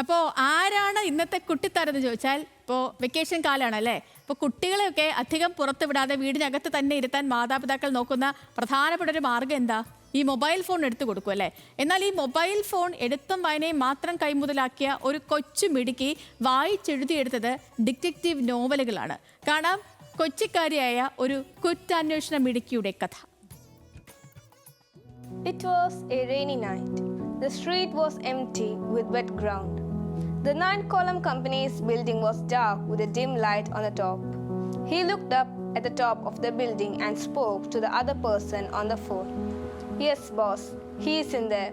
അപ്പോൾ ആരാണ് ഇന്നത്തെ കുട്ടിത്താരെന്ന് ചോദിച്ചാൽ ഇപ്പോൾ വെക്കേഷൻ കാലമാണ് അല്ലേ അപ്പോൾ കുട്ടികളെയൊക്കെ അധികം പുറത്ത് വിടാതെ വീടിനകത്ത് തന്നെ ഇരുത്താൻ മാതാപിതാക്കൾ നോക്കുന്ന പ്രധാനപ്പെട്ട ഒരു മാർഗം എന്താ? ഈ മൊബൈൽ ഫോൺ എടുത്തു കൊടുക്കും അല്ലേ? എന്നാൽ ഈ മൊബൈൽ ഫോൺ എടുത്തും വായനയും മാത്രം കൈമുതലാക്കിയ ഒരു കൊച്ചു മിടുക്കി വായിച്ചെഴുതിയെടുത്തത് ഡിറ്റക്റ്റീവ് നോവലുകളാണ് കാണാം കൊച്ചിക്കാരിയായ ഒരു കുറ്റാന്വേഷണ മിടുക്കിയുടെ കഥ. It was a rainy night. The street was empty with wet ground. The nine column company's building was dark with a dim light on the top. He looked up at the top of the building and spoke to the other person on the phone. Yes, boss, he is in there.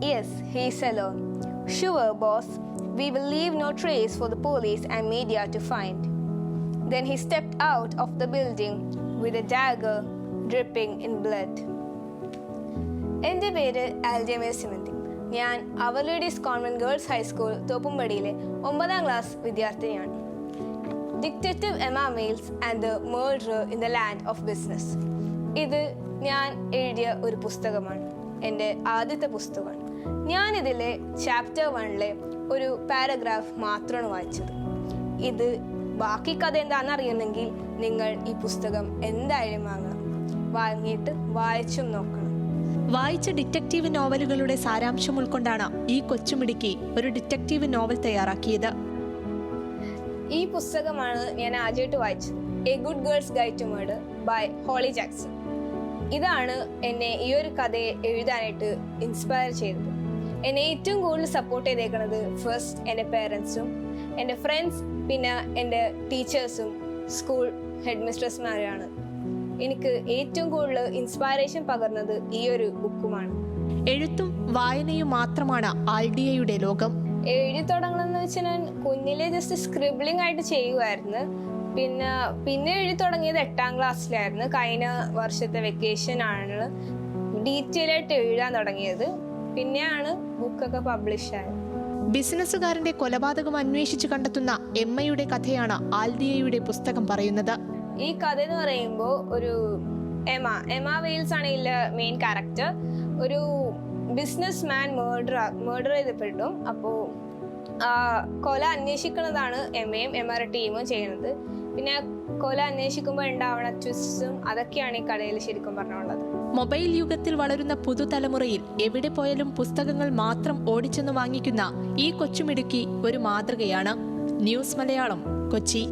Yes, he is alone. Sure, boss, we will leave no trace for the police and media to find. Then he stepped out of the building with a dagger dripping in blood. എൻ്റെ പേര് ആൽജമേർ സിമന്തി ഞാൻ Our Lady's Convent Girls High School തോപ്പുംപടിയിലെ ഒമ്പതാം class വിദ്യാർത്ഥിനിയാണ്. Detective Emma Wales and the murder in the land of business ഇത് ഞാൻ എഴുതിയ ഒരു പുസ്തകമാണ്. എന്റെ ആദ്യത്തെ പുസ്തകമാണ്. ഇതിലെ ചാപ്റ്റർ വണ്ണിലെ ഒരു പാരഗ്രാഫ് മാത്രമാണ് വായിച്ചത്. ഇത് ബാക്കി കഥ എന്താണെന്ന് അറിയണമെങ്കിൽ നിങ്ങൾ ഈ പുസ്തകം എന്തായാലും വാങ്ങണം. വാങ്ങിയിട്ട് വായിച്ചും നോക്കണം. വായിച്ച ഡിറ്റക്റ്റീവ് നോവലുകളുടെ സാരാംശം ഉൾക്കൊണ്ടാണ് ഈ കൊച്ചുമിടുക്കി ഒരു ഡിറ്റക്റ്റീവ് നോവൽ തയ്യാറാക്കിയത്. ഈ പുസ്തകമാണ് ഞാൻ ആദ്യമായിട്ട് വായിച്ചത്. A good girl's guide to made by Holly Jackson ഇതാണ് എന്നെ ഈ ഒരു കഥയെ എഴുതാനായിട്ട് ഇൻസ്പയർ ചെയ്തത്. എന്നെ ഏറ്റവും കൂടുതൽ സപ്പോർട്ട് ചെയ്തേക്കുന്നത് ഫസ്റ്റ് എന്റെ പേരൻസും എന്റെ ഫ്രണ്ട്സ് പിന്നെ എന്റെ ടീച്ചേഴ്സും സ്കൂൾ ഹെഡ് മിസ്ട്രസ്മാരാണ് എനിക്ക് ഏറ്റവും കൂടുതൽ ഇൻസ്പയറേഷൻ പകർന്നത് ഈ ഒരു ബുക്കുമാണ്. എഴുത്തും വായനയും മാത്രമാണ് ആൽഡിയയുടെ ലോകം. എഴുതി തുടങ്ങണമെന്ന് വെച്ചാൽ ഞാൻ കുഞ്ഞിലെ ജസ്റ്റ് സ്ക്രിബിളിംഗ് ആയിട്ട് ചെയ്യുമായിരുന്നു പിന്നെ പിന്നെ എഴുതി തുടങ്ങിയത് എട്ടാം ക്ലാസ്സിലായിരുന്നു. കഴിഞ്ഞ വർഷത്തെ വെക്കേഷൻ ആണ് ഡീറ്റെയിൽ ആയിട്ട് എഴുതാൻ തുടങ്ങിയത്. പിന്നെയാണ് ബുക്കൊക്കെ പബ്ലിഷ് ആയത്. ബിസിനസ്സുകാരന്റെ കൊലപാതകം അന്വേഷിച്ച് കണ്ടെത്തുന്ന എമ്മയുടെ കഥയാണ് ആൽഡിയയുടെ പുസ്തകം പറയുന്നത്. ഈ കഥ എന്ന് പറയുമ്പോൾ ഒരു എമ എമ വെയിൽസ് ആണ് ഇതിലെ മെയിൻ ക്യാരക്ടർ ഒരു ബിസിനസ് മാൻ മേർഡർ മേർഡർ ചെയ്തപ്പെട്ടു അപ്പോൾ കൊല അന്വേഷിക്കുന്നതാണ് എമയും എമ്മയുടെ ടീമും ചെയ്യുന്നത്. പിന്നെ കൊല അന്വേഷിക്കുമ്പോൾ ഉണ്ടാവണ ട്വിസ്റ്റും അതൊക്കെയാണ് ഈ കഥയിൽ ശരിക്കും പറഞ്ഞുള്ളത് മൊബൈൽ യുഗത്തിൽ വളരുന്ന പുതുതലമുറയിൽ എവിടെ പോയാലും പുസ്തകങ്ങൾ മാത്രം ഓടിച്ചെന്ന് വാങ്ങിക്കുന്ന ഈ കൊച്ചുമിടുക്കി ഒരു മാതൃകയാണ്. ന്യൂസ് മലയാളം കൊച്ചി.